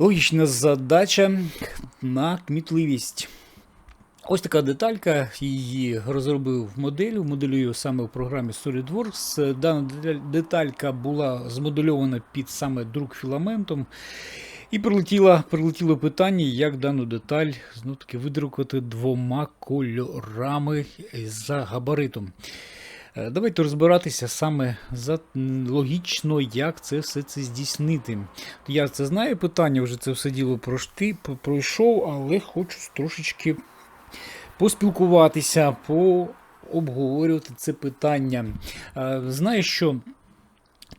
Логічна задача на кмітливість. Ось така деталька, її розробив модель, моделюю саме в програмі SolidWorks. Дана деталька була змодельована під саме друк філаментом. І прилетіло, прилетіло питання, як дану деталь ну, таки видрукувати двома кольорами за габаритом. Е, Давайте розбиратися саме за логічно, як це все це здійснити. Я це знаю питання, вже це все діло пройшти, пройшов, але хочу трошечки поспілкуватися, пообговорювати це питання. Е, Знаю, що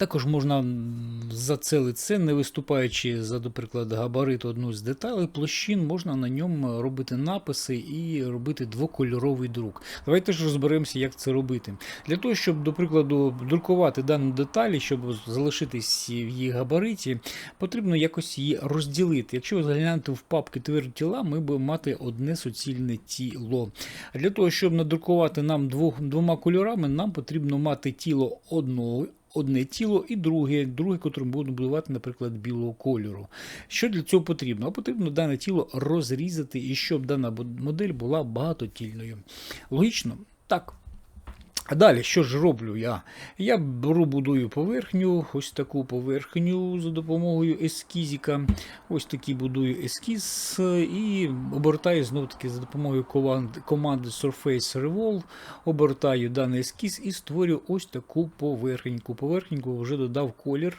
також можна м, за це не виступаючи за, до прикладу, габарит одну з деталей площин, можна на ньому робити написи і робити двокольоровий друк. Давайте ж розберемося, як це робити. Для того, щоб, до прикладу, друкувати дану деталі, щоб залишитись в її габариті, потрібно якось її розділити. Якщо ви заглянете в папки тверді тіла, ми будемо мати одне суцільне тіло. Для того, щоб надрукувати нам двох, двома кольорами, нам потрібно мати тіло одного. Одне тіло і друге, друге, котре ми будемо будувати, наприклад, білого кольору. Що для цього потрібно? А потрібно дане тіло розрізати, і щоб дана модель була багатотільною. Логічно? Так. Далі, що ж роблю я? Я беру, будую поверхню, ось таку поверхню за допомогою ескізіка. Ось такий будую ескіз е, і обертаю знов таки за допомогою команди Surface Revolve, обертаю даний ескіз і створю ось таку поверхеньку. Поверхеньку вже додав колір.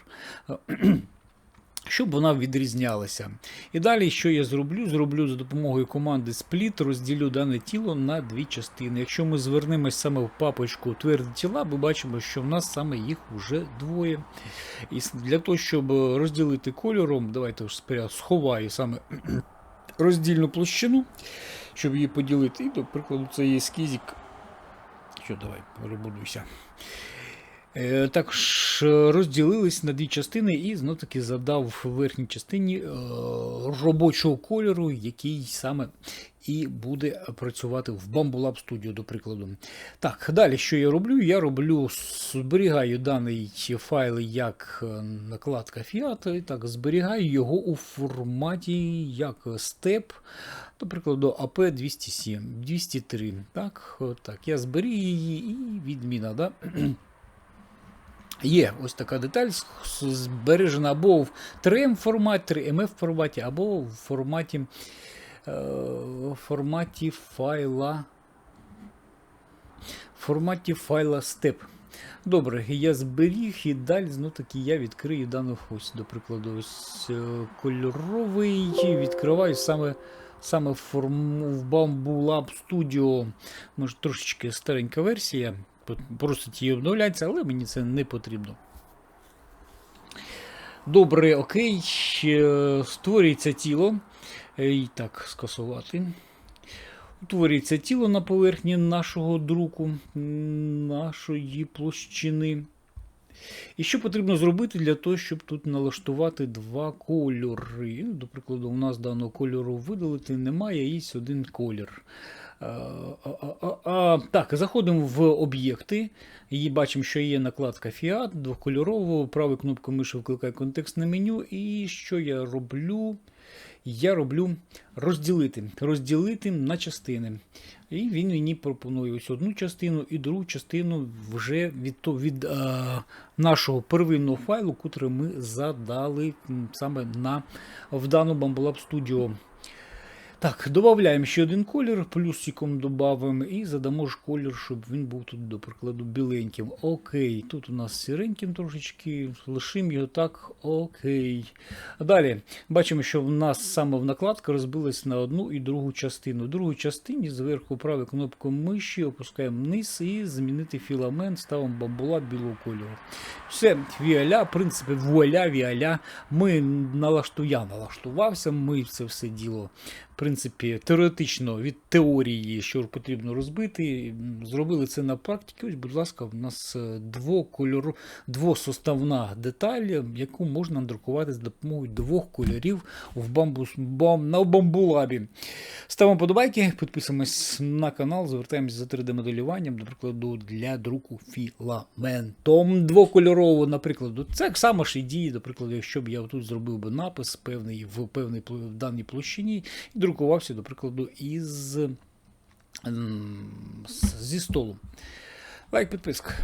Щоб вона відрізнялася. І далі, що я зроблю? Зроблю за допомогою команди Split, розділю дане тіло на дві частини. Якщо ми звернемось саме в папочку тверді тіла, ми бачимо, що в нас саме їх вже двоє. І для того, щоб е, розділити кольором, давайте сховаю саме роздільну площину, щоб її поділити. І, до прикладу, це є ескізик. Що, давай, перебудуйся. Е, Також е, розділились на дві частини і знов таки задав в верхній частині е, робочого кольору, який саме і буде працювати в Bamboo Lab Studio, до прикладу. Так, далі, що я роблю? Я роблю, зберігаю даний файл як накладка Fiat, і так, зберігаю його у форматі як степ, до прикладу, AP 207, 203. Так, так, я зберіг її і відміна. Да? Є ось така деталь збережена або в 3M форматі, 3MF форматі, або в форматі, е, форматі файла. В форматі файла step. Добре, я зберіг і далі знов таки я відкрию дану ось, до прикладу, ось е, кольоровий. Відкриваю саме, саме форму, в Bamboo Lab Studio. Може трошечки старенька версія. Просить її обновляється, але мені це не потрібно. Добре, окей. Створюється тіло. І так, скасувати. Утворюється тіло на поверхні нашого друку, нашої площини. І що потрібно зробити для того, щоб тут налаштувати два кольори? До прикладу, у нас даного кольору видалити немає, є один колір. А, а, так, заходимо в об'єкти. І бачимо, що є накладка Fiat двокольорового. Правою кнопкою миші викликає контекстне меню. І що я роблю? Я роблю розділити. Розділити на частини. І він мені пропонує ось одну частину і другу частину вже від, від а, нашого первинного файлу, котрий ми задали саме на, в дану Bamboo Studio. Так, додаємо ще один колір, плюсиком додаємо і задамо ж колір, щоб він був тут, до прикладу, біленьким. Окей, тут у нас сіреньким трошечки, лишимо його так. Окей. Далі бачимо, що в нас саме в накладка розбилась на одну і другу частину. В другу частині зверху правою кнопкою миші опускаємо вниз і змінити філамент, ставимо бамбула білого кольору. Все, віаля, в принципі, вуаля, віаля. Ми налашту, я налаштувався, ми це все діло принципі, теоретично від теорії, що потрібно розбити, зробили це на практиці. Ось, будь ласка, в нас е, двокольор, двосоставна деталь, яку можна друкувати з допомогою двох кольорів в бамбус, бам, на бамбулабі. Ставимо подобайки, підписуємось на канал, звертаємось за 3D-моделюванням, до прикладу, для друку філаментом двокольорового, наприклад. Це так само ж і діє, до прикладу, якщо б я тут зробив би напис певний в певній пл- в даній площині і друкувався, до прикладу, із зі столу. Лайк, підписка.